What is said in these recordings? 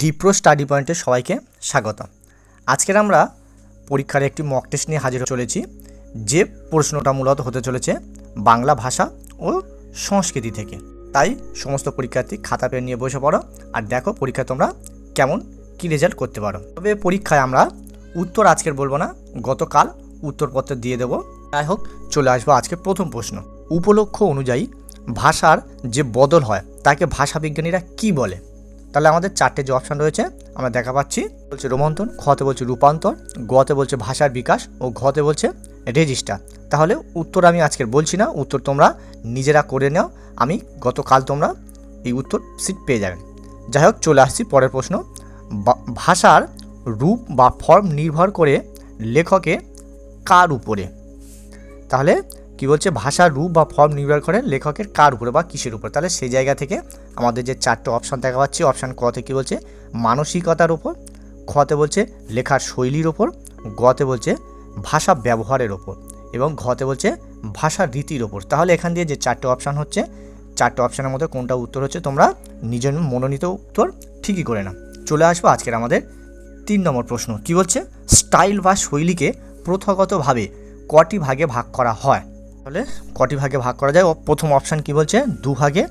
ডিপ্রো study পয়েন্টে সবাইকে স্বাগত। আজকের আমরা পরীক্ষার একটি মক টেস্ট নিয়ে হাজির চলেছি, যে প্রশ্নটা মূলত হতে চলেছে বাংলা ভাষা ও সংস্কৃতি থেকে। তাই সমস্ত পরীক্ষার্থী খাতা পেন নিয়ে বসে পড়ো আর দেখো পরীক্ষা তোমরা কেমন কী রেজাল্ট করতে পারো। তবে পরীক্ষায় আমরা উত্তর আজকের বলব না, গতকাল উত্তরপত্র দিয়ে দেবো। যাই হোক, চলে আসব আজকে প্রথম প্রশ্ন। উপলক্ষ অনুযায়ী ভাষার যে বদল হয়, তাকে ভাষাবিজ্ঞানীরা কি বলে? তাহলে আমাদের চারটে যে অপশান রয়েছে, আমরা দেখা পাচ্ছি। বলছে রোমন্থন খতে বলছে রূপান্তর, গতে বলছে ভাষার বিকাশ ও ঘতে বলছে রেজিস্টার তাহলে উত্তর আমি আজকের বলছি না, উত্তর তোমরা নিজেরা করে নাও। আমি গতকাল তোমরা এই উত্তর সিট পেয়ে যাবেন যাই হোক, চলে আসছি পরের প্রশ্ন। ভাষার রূপ বা ফর্ম নির্ভর করে লেখকে কার উপরে? তাহলে কি বলছে? ভাষার রূপ বা ফর্ম নির্ভর করে লেখকের কার উপরে বা কিসের উপর। তাহলে সেই জায়গা থেকে আমাদের যে চারটে অপশান দেখা পাচ্ছি অপশান কতে কী বলছে? মানসিকতার ওপর খতে বলছে লেখার শৈলীর ওপর গতে বলছে ভাষা ব্যবহারের ওপর এবং ঘতে বলছে ভাষার রীতির ওপর তাহলে এখান দিয়ে যে চারটে অপশান হচ্ছে, চারটে অপশানের মধ্যে কোনটা উত্তর হচ্ছে তোমরা নিজের মনোনীত উত্তর ঠিকই করে না চলে আসব আজকের আমাদের তিন নম্বর প্রশ্ন। কি বলছে? স্টাইল বা শৈলীকে প্রথাগতভাবে কটি ভাগে ভাগ করা হয়? তাহলে কটি ভাগে ভাগ করা যায়? ও প্রথম অপশান কি বলছে? দু ভাগে,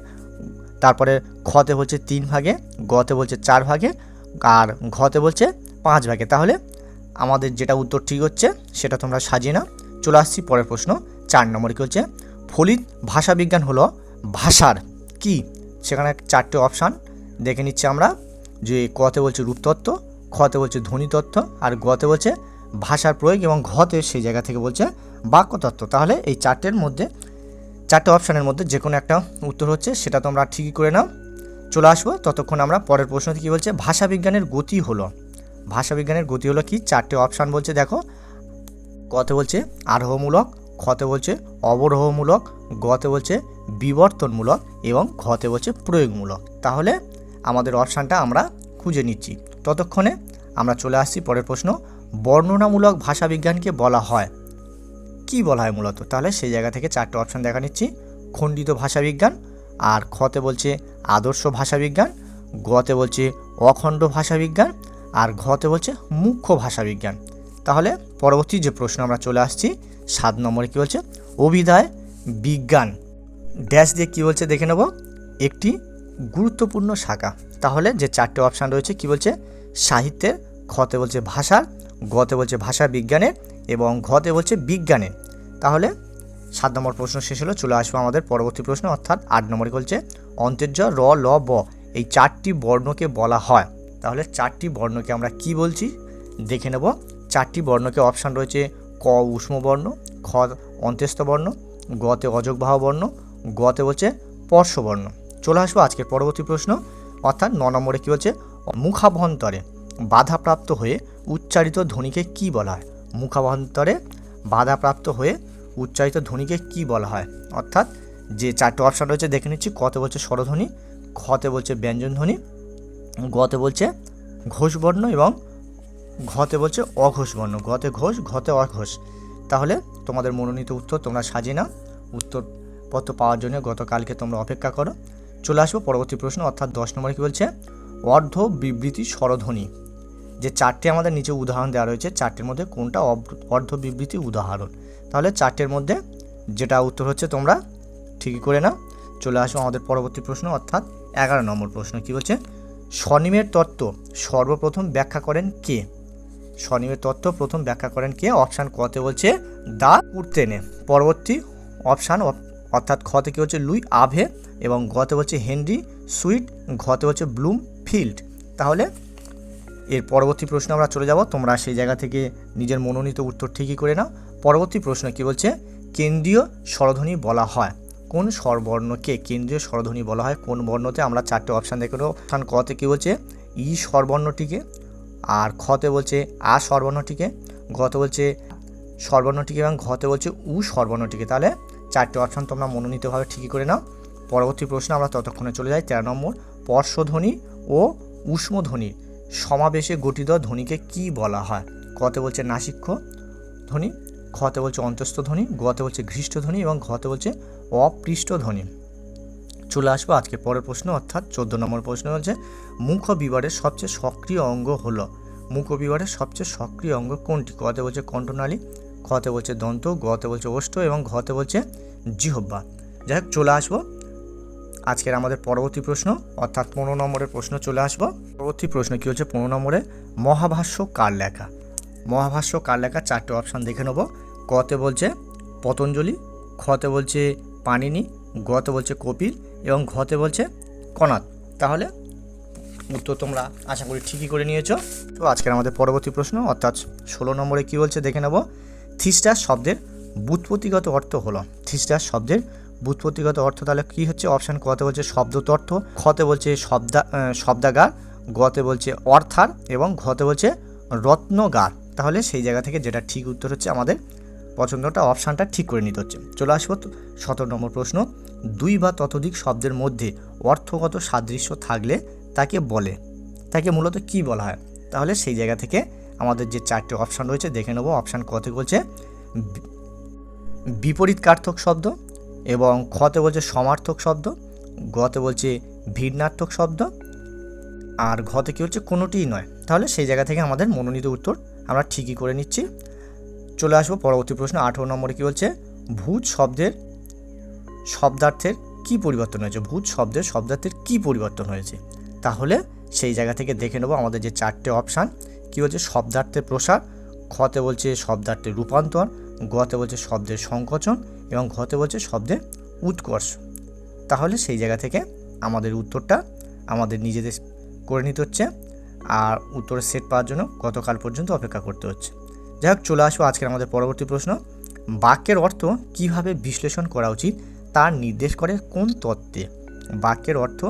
তারপরে খতে বলছে তিন ভাগে, গতে বলছে চার ভাগে, আর ঘতে বলছে পাঁচ ভাগে। তাহলে আমাদের যেটা উত্তর ঠিক হচ্ছে, সেটা তোমরা সাজিয়ে না চলে আসছি পরের প্রশ্ন। চার নম্বর কী হচ্ছে ফলিত ভাষাবিজ্ঞান হলো ভাষার কি? সেখানে চারটে অপশান দেখে নিচ্ছি আমরা। যে কতে বলছে রূপতত্ত্ব খতে বলছে ধ্বনিতত্ত্ব আর গতে বলছে ভাষার প্রয়োগ এবং ঘতে সেই জায়গা থেকে বলছে বাক্যতত্ত্ব। তাহলে এই চারটের মধ্যে, চারটে অপশানের মধ্যে যে কোনো একটা উত্তর হচ্ছে, সেটা তোমরা ঠিকই করে নাও। চলে আসব, ততক্ষণ আমরা পরের প্রশ্নটি কী বলছে? ভাষাবিজ্ঞানের গতি হলো। ভাষাবিজ্ঞানের গতি হলো কি? চারটে অপশান বলছে, দেখো। কতে বলছে আরোহমূলক, খতে বলছে অবরোহমূলক, গতে বলছে বিবর্তনমূলক এবং ঘতে বলছে প্রয়োগমূলক। তাহলে আমাদের অপশানটা আমরা খুঁজে নিচ্ছি। ততক্ষণে আমরা চলে আসছি পরের প্রশ্ন। বর্ণনামূলক ভাষাবিজ্ঞানকে বলা হয়। কি বলা হয় মূলত? তাহলে সেই জায়গা থেকে চারটে অপশান দেখা নিচ্ছি। খণ্ডিত ভাষাবিজ্ঞান আর খতে বলছে আদর্শ ভাষাবিজ্ঞান গতে বলছে অখণ্ড ভাষাবিজ্ঞান আর ঘতে বলছে মুখ্য ভাষাবিজ্ঞান তাহলে পরবর্তী যে প্রশ্ন আমরা চলে আসছি, সাত নম্বরে কী বলছে? অভিধায় বিজ্ঞান। ড্যাশ দিয়ে কী বলছে দেখে নেব। একটি গুরুত্বপূর্ণ শাখা। তাহলে যে চারটে অপশান রয়েছে, কি বলছে? সাহিত্যের খতে বলছে ভাষার গতে বলছে ভাষা বিজ্ঞানের এবং ঘতে বলছে বিজ্ঞানে। তাহলে সাত নম্বর প্রশ্ন শেষ হলো, চলে আসব আমাদের পরবর্তী প্রশ্ন, অর্থাৎ আট নম্বরে বলছে, অন্তর্য র, ল, ব, এই চারটি বর্ণকে বলা হয়। তাহলে চারটি বর্ণকে আমরা কি বলছি? দেখে নেব। চারটি বর্ণকে অপশান রয়েছে, ক উষ্ম বর্ণ, খ অন্ত্যস্ত বর্ণ, গতে অযোগবাহ বর্ণ, গতে বলছে পর্শবর্ণ চলে আসব আজকের পরবর্তী প্রশ্ন, অর্থাৎ ন নম্বরে কী বলছে, মুখাভ্যন্তরে বাধাপ্রাপ্ত হয়ে উচ্চারিত ধ্বনিকে কি বলা হয়? মুখাভন্তরে বাধাপ্রাপ্ত হয়ে উচ্চারিত ধ্বনিকে কি বলা হয়? অর্থাৎ যে চারটে অপশান রয়েছে, দেখে নিচ্ছি। কতে বলছে স্বরধ্বনি খতে বলছে ব্যঞ্জনধ্বনি, গতে বলছে ঘোষবর্ণ এবং ঘতে বলছে অঘোষ বর্ণ গতে ঘোষ, ঘতে অঘোষ। তাহলে তোমাদের মনোনীত উত্তর তোমরা সাজিয়ে নাও। উত্তরপত্র পাওয়ার জন্য গতকালকে তোমরা অপেক্ষা করো। চলে আসব পরবর্তী প্রশ্ন, অর্থাৎ দশ নম্বরে কী বলছে? অর্ধ বিবৃতি স্বরধ্বনি। যে চারটে আমাদের নিচে উদাহরণ দেওয়া রয়েছে, চারটের মধ্যে কোনটা অর্ধ বিবৃতি উদাহরণ? তাহলে চারটের মধ্যে যেটা উত্তর হচ্ছে তোমরা ঠিকই করে নাও। চলে আসব আমাদের পরবর্তী প্রশ্ন, অর্থাৎ এগারো নম্বর প্রশ্ন, কী বলছে? স্বনিমের তত্ত্ব সর্বপ্রথম ব্যাখ্যা করেন কে? স্বনিমের তত্ত্ব প্রথম ব্যাখ্যা করেন কে? অপশান কতে বলছে দা উর্তেনে। পরবর্তী অপশান অর্থাৎ খতে কী হচ্ছে লুই আভে। এবং গতে হচ্ছে হেনরি সুইট। ঘতে হচ্ছে ব্লুম ফিল্ড তাহলে এর পরবর্তী প্রশ্ন আমরা চলে যাব। তোমরা সেই জায়গা থেকে নিজের মনোনীত উত্তর ঠিকই করে নাও। পরবর্তী প্রশ্ন কি বলছে? কেন্দ্রীয় স্বরধ্বনি বলা হয়। কোন স্বরবর্ণকে কেন্দ্রীয় স্বরধ্বনি বলা হয়? কোন বর্ণতে? আমরা চারটে অপশান দেখে নেব। অপশান কতে কী বলছে? ই স্বরবর্ণটিকে। আর খতে বলছে আ স্বরবর্ণটিকে। ঘতে বলছে স্বরবর্ণটিকে এবং ঘতে বলছে উ স্বরবর্ণটিকে। তাহলে চারটে অপশান তোমরা মনোনীতভাবে ঠিকই করে নাও। পরবর্তী প্রশ্ন আমরা ততক্ষণে চলে যাই। তেরো নম্বর পর্শধ্বনি ও উষ্মধ্বনির সমাবেশে গঠিত ধ্বনিকে কি বলা হয়? কতে বলছে নাসিক্য ধ্বনি খতে বলছে অন্তস্থ ধ্বনি, গতে বলছে ঘৃষ্ট ধ্বনি এবং ঘতে বলছে অপৃষ্ট ধ্বনি। চলে আসব আজকে পরের প্রশ্ন, অর্থাৎ চোদ্দ নম্বর প্রশ্ন হচ্ছে মুখ বিবারের সবচেয়ে সক্রিয় অঙ্গ হলো? মুখ বিবারের সবচেয়ে সক্রিয় অঙ্গ কোনটি? কতে বলছে কণ্ঠনালী খতে বলছে দন্ত, গতে বলছে ওষ্ঠ এবং ঘতে বলছে জিহব্বা যাই হোক, চলে আসব আজকের আমাদের পরবর্তী প্রশ্ন, অর্থাৎ পনেরো নম্বরের প্রশ্ন চলে আসব। পরবর্তী প্রশ্ন কী হচ্ছে? পনেরো নম্বরে, মহাভাষ্য কার লেখা? মহাভাষ্য কার লেখা? চারটে অপশান দেখে নেব। কতে বলছে পতঞ্জলি খতে বলছে পানিনি গতে বলছে কপিল এবং ঘতে বলছে কনাথ। তাহলে উত্তর তোমরা আশা করি ঠিকই করে নিয়েছো। তো আজকের আমাদের পরবর্তী প্রশ্ন, অর্থাৎ ষোলো নম্বরে কী বলছে? দেখে নেব। থিস্টাস শব্দের বুৎপত্তিগত অর্থ হলো থিস্টাস শব্দের বুৎপত্তিগত অর্থ, তাহলে কী হচ্ছে? অপশান কতে বলছে শব্দতর্থ খতে বলছে শব্দা শব্দাগার গতে বলছে অর্থার এবং ঘতে বলছে রত্নগার। তাহলে সেই জায়গা থেকে যেটা ঠিক উত্তর হচ্ছে আমাদের পছন্দটা, অপশানটা ঠিক করে নিতে হচ্ছে। চলে আসব সতেরো নম্বর প্রশ্ন। দুই বা ততোধিক শব্দের মধ্যে অর্থগত সাদৃশ্য থাকলে তাকে বলে। তাকে মূলত কি বলা হয়? তাহলে সেই জায়গা থেকে আমাদের যে চারটে অপশান রয়েছে, দেখে নেব। অপশান কতে বলছে বিপরীত কার্থক শব্দ এবং খতে বলছে সমার্থক শব্দ, গতে বলছে ভিন্নার্থক শব্দ, আর ঘতে কী হচ্ছে কোনোটিই নয়। তাহলে সেই জায়গা থেকে আমাদের মনোনীত উত্তর আমরা ঠিকই করে নিচ্ছি। চলে আসব পরবর্তী প্রশ্ন, আঠেরো নম্বরে কী বলছে, ভূত শব্দের শব্দার্থের কি পরিবর্তন হয়েছে? ভূত শব্দের শব্দার্থের কি পরিবর্তন হয়েছে? তাহলে সেই জায়গা থেকে দেখে নেব আমাদের যে চারটে অপশান, কী বলছে শব্দার্থের প্রসার খতে বলছে শব্দার্থের রূপান্তর, গতে বলছে শব্দের সংকোচন এবং ঘতে বলছে শব্দের উৎকর্ষ। তাহলে সেই জায়গা থেকে আমাদের উত্তরটা আমাদের নিজেদের করে নিতে হচ্ছে আর উত্তরের সেট পাওয়ার জন্য গতকাল পর্যন্ত অপেক্ষা করতে হচ্ছে। যাই হোক, চলে আসব আজকের আমাদের পরবর্তী প্রশ্ন। বাক্যের অর্থ কীভাবে বিশ্লেষণ করা উচিত তার নির্দেশ করে কোন তত্ত্বে? বাক্যের অর্থ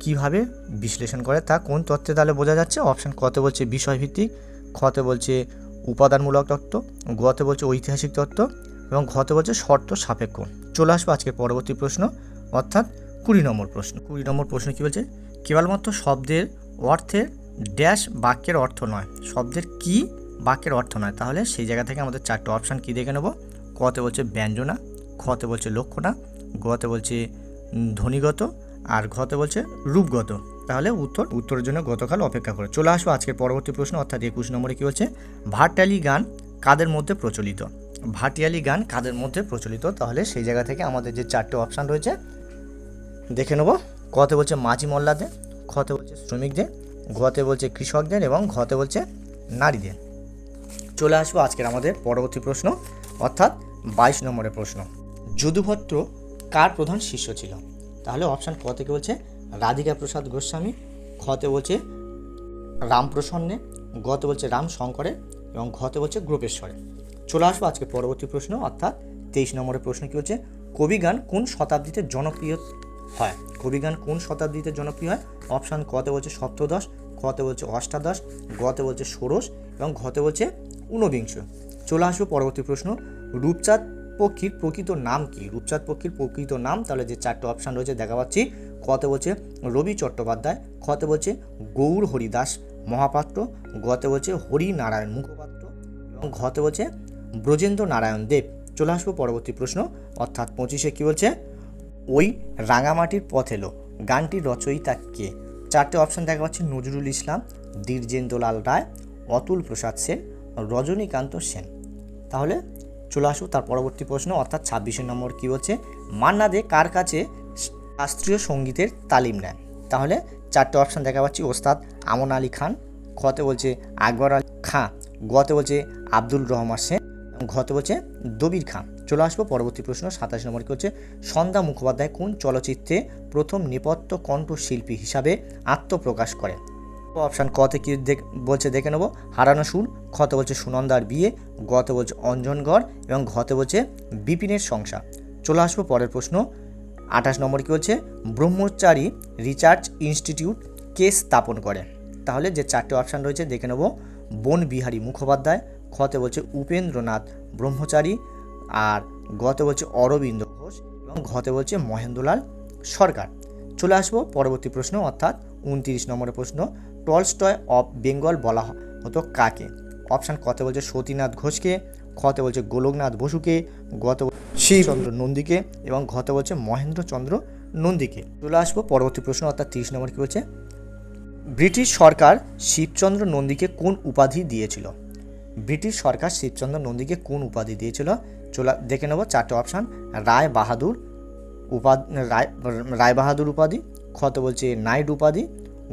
কীভাবে বিশ্লেষণ করে তা কোন তত্ত্বে তাহলে বোঝা যাচ্ছে? অপশান কতে বলছে বিষয়ভিত্তিক খতে বলছে উপাদানমূলক তত্ত্ব গতে বলছে ঐতিহাসিক তত্ত্ব এবং ঘতে বলছে শর্ত সাপেক্ষ। চলে আসব আজকের পরবর্তী প্রশ্ন, অর্থাৎ কুড়ি নম্বর প্রশ্ন। কুড়ি নম্বর প্রশ্ন কী বলছে? কেবলমাত্র শব্দের অর্থের ড্যাশ বাক্যের অর্থ নয়। শব্দের কি বাক্যের অর্থ নয়? তাহলে সেই জায়গা থেকে আমাদের চারটে অপশান কী দেখে নেব? কতে বলছে ব্যঞ্জনা খতে বলছে লক্ষণা, গতে বলছে ধ্বনিগত, আর ঘতে বলছে রূপগত। তাহলে উত্তর, উত্তরের জন্য গতকাল অপেক্ষা করে। চলে আসব আজকের পরবর্তী প্রশ্ন, অর্থাৎ একুশ নম্বরে কী বলছে? ভাটালি গান কাদের মধ্যে প্রচলিত? ভাটিয়ালি গান কাদের মধ্যে প্রচলিত? তাহলে সেই জায়গা থেকে আমাদের যে চারটে অপশান রয়েছে, দেখে নেব। কতে বলছে মাঝি মোল্লাদের খতে বলছে শ্রমিকদের, ঘতে বলছে কৃষকদের এবং ঘতে বলছে নারীদের। চলে আসব আজকের আমাদের পরবর্তী প্রশ্ন, অর্থাৎ বাইশ নম্বরের প্রশ্ন। যদুভট্ট কার প্রধান শিষ্য ছিল? তাহলে অপশান ক থেকে বলছে রাধিকা প্রসাদ গোস্বামী খতে বলছে রামপ্রসন্নে গতে বলছে রাম শঙ্করে এবং ঘতে বলছে গ্রোপেশ্বরে চলে আসব আজকে পরবর্তী প্রশ্ন, অর্থাৎ তেইশ নম্বরের প্রশ্ন কী হচ্ছে? কবিগান কোন শতাব্দীতে জনপ্রিয় হয়? কবিগান কোন শতাব্দীতে জনপ্রিয় হয়? অপশান কতে বলছে সপ্তদশ খতে বলছে অষ্টাদশ, গতে বলছে ষোড়শ এবং ঘতে বলছে ঊনবিংশ। চলে আসব পরবর্তী প্রশ্ন, রূপচাঁদ পক্ষীর প্রকৃত নাম কি? রূপচাঁদ পক্ষীর প্রকৃত নাম, তাহলে যে চারটে অপশান রয়েছে দেখা পাচ্ছি, কতে বলছে রবি চট্টোপাধ্যায় খতে বলছে গৌর হরিদাস মহাপাত্র, গতে বলছে হরিনারায়ণ মুখপাত্র এবং ঘতে বলছে ব্রজেন্দ্র নারায়ণ দেব। চলে আসব পরবর্তী প্রশ্ন, অর্থাৎ পঁচিশে কী বলছে? ওই রাঙামাটির পথ এলো গানটির রচয়িতা কে? চারটে অপশান দেখা পাচ্ছে, নজরুল ইসলাম দ্বিজেন্দ্রলাল রায়, অতুল প্রসাদ সেন, রজনীকান্ত সেন। তাহলে চলে আসুক তার পরবর্তী প্রশ্ন, অর্থাৎ ছাব্বিশে নম্বর কী বলছে? মান্না দে কার কাছে শাস্ত্রীয় সঙ্গীতের তালিম নেয় তাহলে চারটে অপশন দেখা পাচ্ছি, ওস্তাদ আমন আলী খান খতে বলছে আকবর আলী খাঁ, গতে বলছে আব্দুল রহমান সেন ঘতে বলছে দবির খান। চলে আসব পরবর্তী প্রশ্ন, সাতাশ নম্বর কি হচ্ছে? সন্ধ্যা মুখোপাধ্যায় কোন চলচ্চিত্রে প্রথম নেপথ্য কণ্ঠশিল্পী হিসাবে আত্মপ্রকাশ করে অপশান কতে কি বলছে দেখে নেব, হারানো সুর খতে বলছে সুনন্দার বিয়ে, গতে বলছে অঞ্জনগড় এবং ঘতে বলছে বিপিনের সংসার। চলে আসব পরের প্রশ্ন, আঠাশ নম্বর কী হচ্ছে? ব্রহ্মচারী রিসার্চ ইনস্টিটিউট কে স্থাপন করে? তাহলে যে চারটে অপশান রয়েছে, দেখে নেব। বন বিহারী মুখোপাধ্যায় খতে বলছে উপেন্দ্রনাথ ব্রহ্মচারী আর গতে বলছে অরবিন্দ ঘোষ এবং ঘতে বলছে মহেন্দ্রলাল সরকার। চলে আসব পরবর্তী প্রশ্ন অর্থাৎ উনত্রিশ নম্বরের প্রশ্ন টলস্টয় অফ বেঙ্গল বলা হতো কাকে? অপশান কতে বলছে সতীনাথ ঘোষকে খতে বলছে গোলকনাথ বসুকে গত শিবচন্দ্র নন্দীকে এবং ঘতে বলছে মহেন্দ্রচন্দ্র নন্দীকে। চলে আসব পরবর্তী প্রশ্ন অর্থাৎ তিরিশ নম্বর কী বলছে? ব্রিটিশ সরকার শিবচন্দ্র নন্দীকে কোন উপাধি দিয়েছিল? ব্রিটিশ সরকার শিবচন্দ্র নন্দীকে কোন উপাধি দিয়েছিল? চলা, দেখে নেব, চারটে অপশান রায় বাহাদুর উপাধি, রায় রায় বাহাদুর উপাধি খতে বলছে নাইট উপাধি,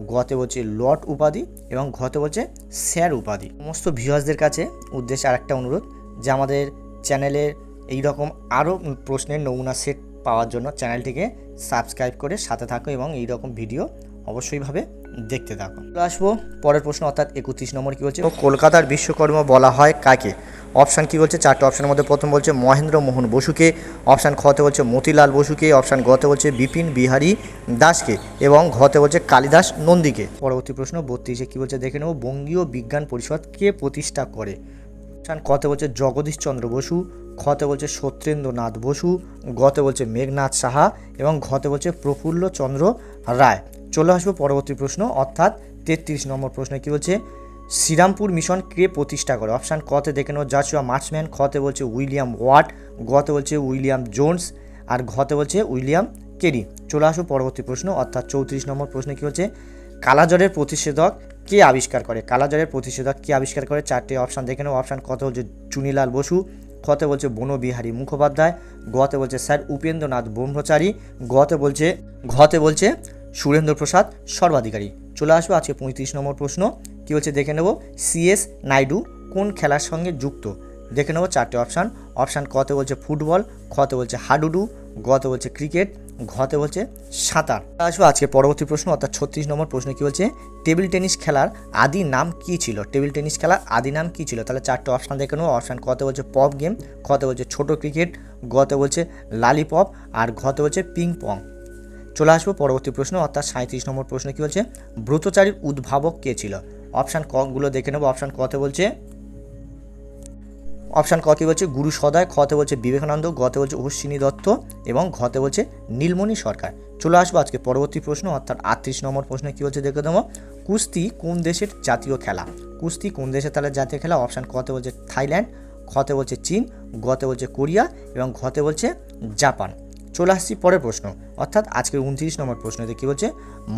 গতে বলছে লর্ড উপাধি এবং ঘতে বলছে স্যার উপাধি। সমস্ত ভিউয়ার্সদের কাছে উদ্দেশ্যে আরেকটা অনুরোধ যে আমাদের চ্যানেলের এই রকম আরও প্রশ্নের নমুনা সেট পাওয়ার জন্য চ্যানেলটিকে সাবস্ক্রাইব করে সাথে থাকো এবং এই রকম ভিডিও অবশ্যইভাবে দেখতে থাকো। আসব পরের প্রশ্ন, অর্থাৎ একত্রিশ নম্বর কী বলছে? কলকাতার বিশ্বকর্মা বলা হয় কাকে? অপশান কী বলছে? চারটে অপশানের মধ্যে প্রথম বলছে মহেন্দ্র মোহন বসুকে। অপশান খতে বলছে মতিলাল বসুকে। অপশান গতে বলছে বিপিন বিহারী দাসকে এবং ঘতে বলছে কালিদাস নন্দীকে। পরবর্তী প্রশ্ন, বত্রিশে কী বলছে? দেখে নেব। বঙ্গীয় বিজ্ঞান পরিষদ কে প্রতিষ্ঠা করে? অপশান কতে বলছে জগদীশ চন্দ্র বসু। খতে বলছে সত্যেন্দ্রনাথ বসু। গতে বলছে মেঘনাথ সাহা এবং ঘতে বলছে প্রফুল্ল চন্দ্র রায়। চলে আসব পরবর্তী প্রশ্ন, অর্থাৎ তেত্রিশ নম্বর প্রশ্নে কী বলছে? শ্রীরামপুর মিশন কে প্রতিষ্ঠা করে? অপশান কতে দেখে নেব জাসুয়া মার্চম্যান খতে বলছে উইলিয়াম ওয়াট গতে বলছে উইলিয়াম জোন্স, আর ঘতে বলছে উইলিয়াম কেরি। চলে আসব পরবর্তী প্রশ্ন, অর্থাৎ চৌত্রিশ নম্বর প্রশ্নে কী হচ্ছে কালাজ্বরের প্রতিষেধক কে আবিষ্কার করে? কালাজ্বরের প্রতিষেধক কে আবিষ্কার করে? চারটে অপশান দেখে নেব অপশান কত হচ্ছে চুনিলাল বসু খতে বলছে বনবিহারী মুখোপাধ্যায় গতে বলছে স্যার উপেন্দ্রনাথ ব্রহ্মচারী গতে বলছে ঘতে বলছে সুরেন্দ্র প্রসাদ সর্বাধিকারী। চলে আসব আজকে পঁয়ত্রিশ নম্বর প্রশ্ন। কী হচ্ছে দেখে নেব। সিএস নাইডু কোন খেলার সঙ্গে যুক্ত? দেখে নেব চারটে অপশান। অপশান কতে বলছে ফুটবল, খতে বলছে হাডুডু, গতে বলছে ক্রিকেট, ঘতে বলছে সাঁতার। আসব আজকে পরবর্তী প্রশ্ন, অর্থাৎ ছত্রিশ নম্বর প্রশ্ন কী বলছে? টেবিল টেনিস খেলার আদি নাম কী ছিল? টেবিল টেনিস খেলার আদি নাম কী ছিল? তাহলে চারটে অপশান দেখে নেব। অপশান কতে বলছে পপ গেম, খতে বলছে ছোট ক্রিকেট, গতে বলছে লালিপপ, আর ঘতে বলছে পিং পং চলে আসব, পরবর্তী প্রশ্ন, অর্থাৎ সাঁত্রিশ নম্বর প্রশ্ন কী বলছে? ব্রতচারীর উদ্ভাবক কে ছিল? অপশান কগুলো দেখে নেব অপশান কতে বলছে অপশান ক কী বলছে? গুরু সদয় খতে বলছে বিবেকানন্দ গতে বলছে অশ্বিনী দত্ত, এবং ঘতে বলছে নীলমণি সরকার। চলে আসব আজকে পরবর্তী প্রশ্ন, অর্থাৎ আটত্রিশ নম্বর প্রশ্নে কী বলছে দেখে দেবো কুস্তি কোন দেশের জাতীয় খেলা? কুস্তি কোন দেশের তাহলে জাতীয় খেলা? অপশান কতে বলছে থাইল্যান্ড খতে বলছে চীন গতে বলছে কোরিয়া, এবং ঘতে বলছে জাপান। চলে আসছি পরের প্রশ্ন। অর্থাৎ আজকের উনত্রিশ নম্বর প্রশ্নতে কী বলছে?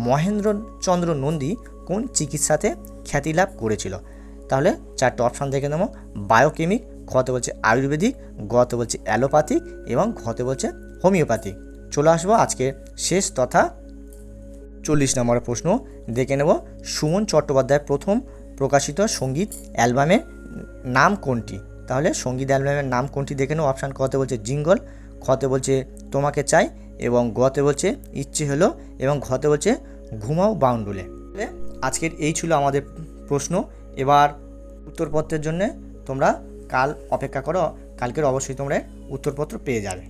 মহেন্দ্রচন্দ্র নন্দী কোন চিকিৎসাতে খ্যাতি লাভ করেছিল? তাহলে চারটে অপশান দেখে নেব। বায়োকেমিক খতে বলছে আয়ুর্বেদিক গতে বলছে অ্যালোপ্যাথিক এবং ঘতে বলছে হোমিওপ্যাথিক চলে আসব আজকে শেষ তথা চল্লিশ নম্বরের প্রশ্ন। দেখে নেব সুমন চট্টোপাধ্যায়ের প্রথম প্রকাশিত সংগীত অ্যালবামের নাম কোনটি? তাহলে সংগীত অ্যালবামের নাম কোনটি দেখে নেব। অপশান কতে বলছে জিঙ্গল খতে বলছে তোমাকে চাই এবং গতে বলছে ইচ্ছে হলো এবং ঘতে বলছে ঘুমাও বাউন্ডুলে। আজকের এই ছিল আমাদের প্রশ্ন। এবার উত্তরপত্রের জন্য তোমরা কাল অপেক্ষা করো। কালকের অবশ্যই তোমরা উত্তরপত্র পেয়ে যাবে।